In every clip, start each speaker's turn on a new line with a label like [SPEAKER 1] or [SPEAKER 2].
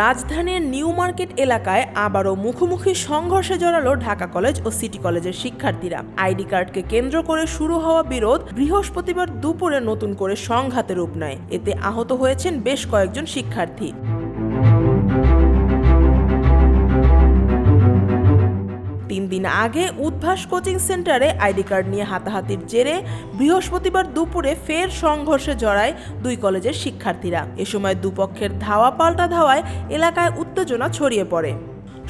[SPEAKER 1] রাজধানীর new market এলাকায় আবারও মুখোমুখি সংঘর্ষে জড়ালো ঢাকা কলেজ ও সিটি কলেজের শিক্ষার্থীরা। আইডি কার্ডকে কেন্দ্র করে শুরু হওয়া বিরোধ বৃহস্পতিবার দুপুরে নতুন করে সংঘাতে রূপ নেয়। এতে আহত হয়েছেন বেশ কয়েকজন শিক্ষার্থী। দিন আগে উদ্ভাস কোচিং সেন্টারে আইডি কার্ড নিয়ে হাতাহাতির জেরে বৃহস্পতিবার দুপুরে ফের সংঘর্ষে জড়ায় দুই কলেজের শিক্ষার্থীরা। এ সময় দুপক্ষের ধাওয়া পাল্টা ধাওয়ায় এলাকায় উত্তেজনা ছড়িয়ে পড়ে।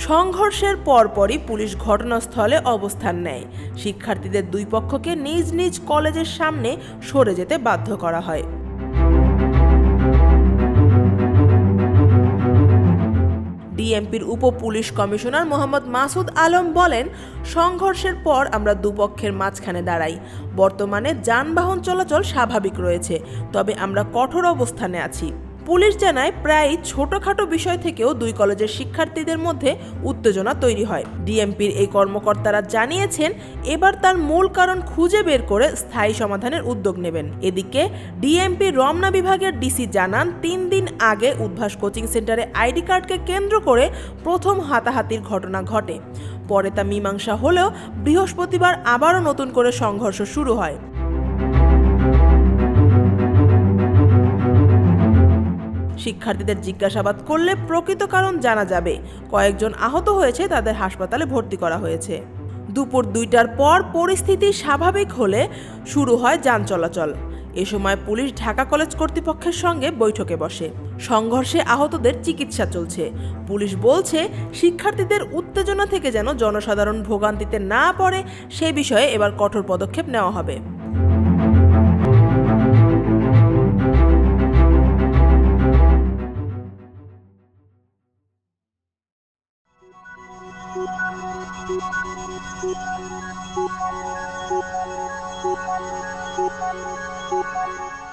[SPEAKER 1] সংঘর্ষের পরপরই পুলিশ ঘটনাস্থলে অবস্থান নেয়। শিক্ষার্থীদের দুই পক্ষকে নিজ নিজ কলেজের সামনে সরে যেতে বাধ্য করা হয়। ডিএমপির উপ পুলিশ কমিশনার মোহাম্মদ মাসুদ আলম বলেন, সংঘর্ষের পর আমরা দুপক্ষের মাঝখানে দাঁড়াই। বর্তমানে যানবাহন চলাচল স্বাভাবিক রয়েছে, তবে আমরা কঠোর অবস্থানে আছি। পুলিশ জানায় প্রায় ছোটখাটো বিষয় থেকেও দুই কলেজের শিক্ষার্থীদের মধ্যে উত্তেজনা তৈরি হয়। ডিএমপির এই কর্মকর্তারা জানিয়েছেন, এবার তার মূল কারণ খুঁজে বের করে স্থায়ী সমাধানের উদ্যোগ নেবেন। এদিকে, ডিএমপি রমনা বিভাগের ডিসি জানান, তিন দিন আগে উদ্ভাস কোচিং সেন্টারে আইডি কার্ডকে কেন্দ্র করে প্রথম হাতাহাতির ঘটনা ঘটে। পরে তা মীমাংসা হলেও বৃহস্পতিবার আবারও নতুন করে সংঘর্ষ শুরু হয়। শিক্ষার্থীদের জিজ্ঞাসাবাদ করলে প্রকৃত কারণ জানা যাবে। কয়েকজন আহত হয়েছে, তাদের হাসপাতালে ভর্তি করা হয়েছে। দুপুর দুইটার পর পরিস্থিতি স্বাভাবিক হলে শুরু হয় যান চলাচল। এ সময় পুলিশ ঢাকা কলেজ কর্তৃপক্ষের সঙ্গে বৈঠকে বসে। সংঘর্ষে আহতদের চিকিৎসা চলছে। পুলিশ বলছে, শিক্ষার্থীদের উত্তেজনা থেকে যেন জনসাধারণ ভোগান্তিতে না পড়ে, সে বিষয়ে এবার কঠোর পদক্ষেপ নেওয়া হবে।
[SPEAKER 2] Thank you.